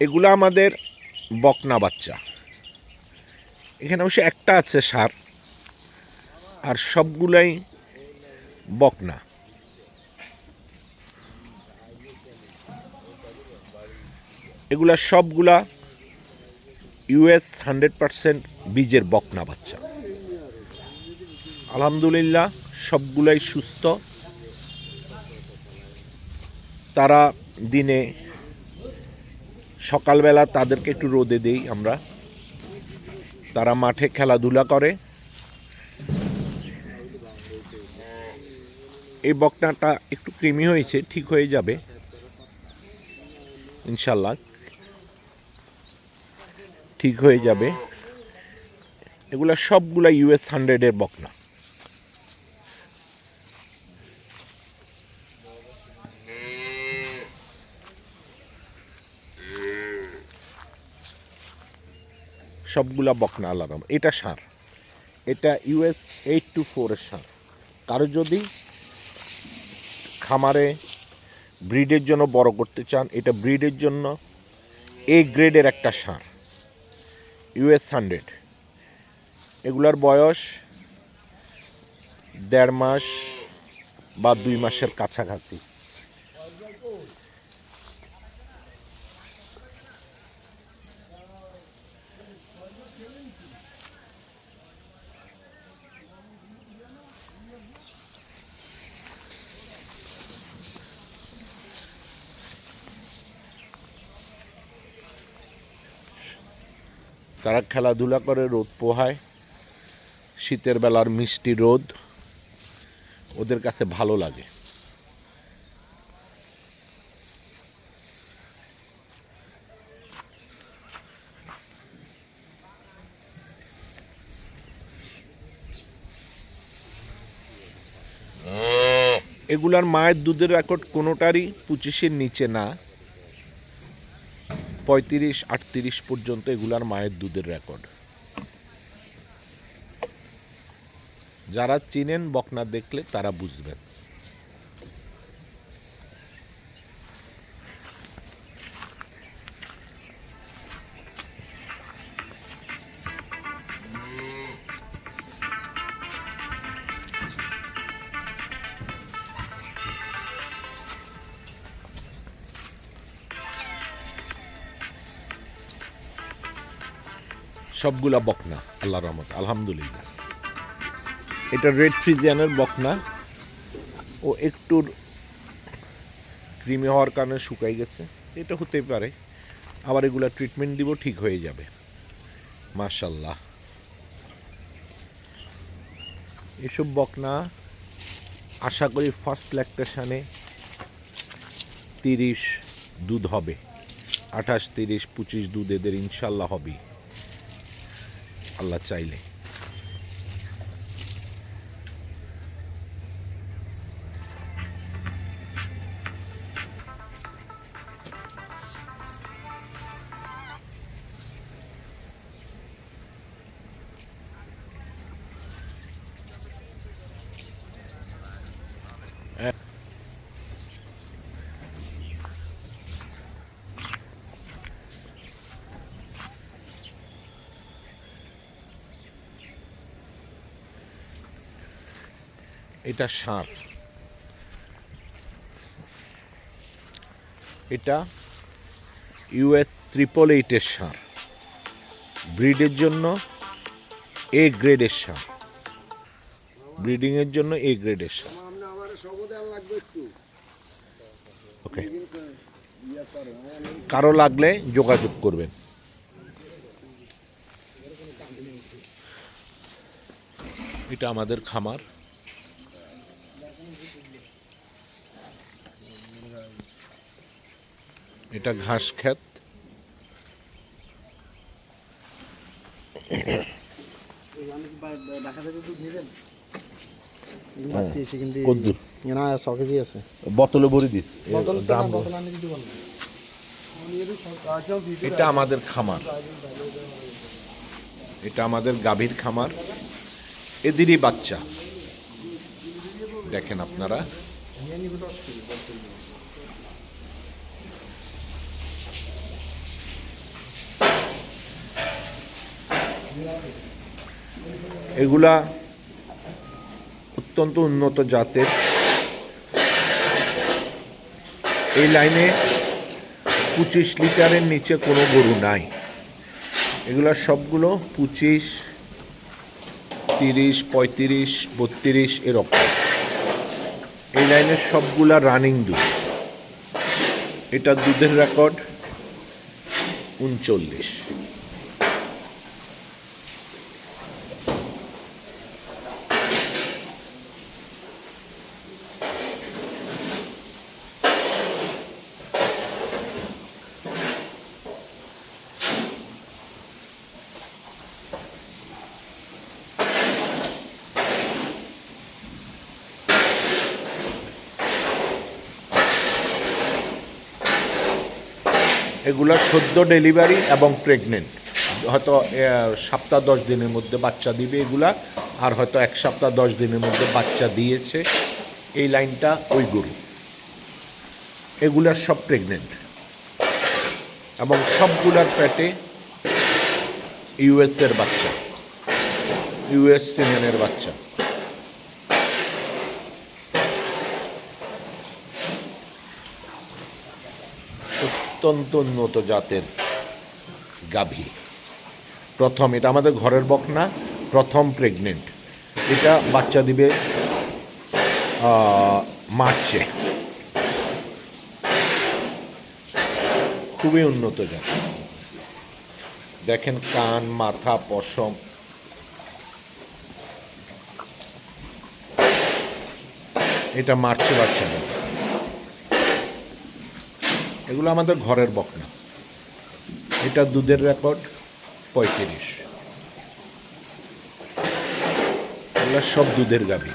এগুলো আমাদের বকনা বাচ্চা। এখানে অবশ্য একটা আছে সার, আর সবগুলাই বকনা। এগুলা সবগুলা ইউএস হান্ড্রেড পারসেন্ট বীজের বকনা বাচ্চা। আলহামদুলিল্লাহ, সবগুলাই সুস্থ। তারা দিনে সকালবেলা তাদেরকে একটু রোদে দেই আমরা। তারা মাঠে খেলাধুলা করে। এই বকনাটা একটু কৃমি হয়েছে, ঠিক হয়ে যাবে। ইনশাল্লাহ ঠিক হয়ে যাবে। এগুলা সবগুলা ইউএস হান্ড্রেডের বকনা সবগুলা বকনা আলাদা। এটা সার। এটা ইউএস এইট টু ফোরের সার। কারও যদি খামারে ব্রিডের জন্য বড় করতে চান, এটা ব্রিডের জন্য এ গ্রেডের একটা সার। ইউএস হান্ড্রেড এগুলার বয়স দেড় মাস বা দুই মাসের কাছাকাছি। তারা খেলাধুলা করে, রোদ পোহায়। শীতের বেলার মিষ্টি রোদ ওদের কাছে ভালো লাগে। এগুলার মায়ের দুধের রেকর্ড কোনোটারই পঁচিশের নিচে না। পঁয়ত্রিশ আটত্রিশ পর্যন্ত এগুলার মায়ের দুধের রেকর্ড যারা চিনেন বকনা দেখলে তারা বুঝবেন। সবগুলা বকনা আল্লাহ রহমত, আলহামদুলিল্লাহ। এটা রেড ফ্রিজিয়ানের বকনা। ও একটু ক্রিমি হওয়ার কারণে শুকাই গেছে। এটা হতে পারে। আবার এগুলা ট্রিটমেন্ট দিব, ঠিক হয়ে যাবে। মাশাল্লাহ এসব বকনা, আশা করি ফার্স্ট ল্যাকটেশনে তিরিশ দুধ হবে। আঠাশ, তিরিশ, পঁচিশ দুধ এদের ইনশাল্লাহ হবে আল্লাহ চাইলে। এটা সার। এটা ইউএস ট্রিপল এইটের সার। ব্রিডের জন্য এ গ্রেডের সার। ব্রিডিংয়ের জন্য এ গ্রেডের সার। ওকে কারও লাগলে যোগাযোগ করবেন। এটা আমাদের খামার। এটা ঘাস আছে বোতলে ভরে দিস এটা আমাদের খামার। এটা আমাদের গাভীর খামার। এদেরই বাচ্চা। দেখেন আপনারা। এগুলা অত্যন্ত উন্নত জাতের। এই লাইনে পঁচিশ লিটারের নিচে কোনো গরু নাই। এগুলা সবগুলো পঁচিশ, তিরিশ, পঁয়ত্রিশ, বত্রিশ এরকম। এই লাইনের সবগুলা রানিং দুধ। এটা দুধের রেকর্ড উনচল্লিশ। এগুলো সদ্য ডেলিভারি এবং প্রেগনেন্ট। হয়তো সপ্তাহ দশ দিনের মধ্যে বাচ্চা দিবে এগুলা, আর হয়তো এক সপ্তাহ দশ দিনের মধ্যে বাচ্চা দিয়েছে। এই লাইনটা ওই গরু। এগুলার সব প্রেগনেন্ট। এবং সবগুলার পেটে ইউএস এর বাচ্চা। ইউএস সিনিয়নের বাচ্চা। অত্যন্ত উন্নত জাতের গাভী। প্রথম, এটা আমাদের ঘরের বকনা, প্রথম প্রেগনেন্ট এটা বাচ্চা দিবে মার্চে। খুবই উন্নত জাত। দেখেন কান, মাথা, পশম। এটা মার্চে বাচ্চা দেবে। এগুলো আমাদের ঘরের বকনা। এটা দুধের রেকর্ড পঁয়ত্রিশ। এগুলো সব দুধের গাভী।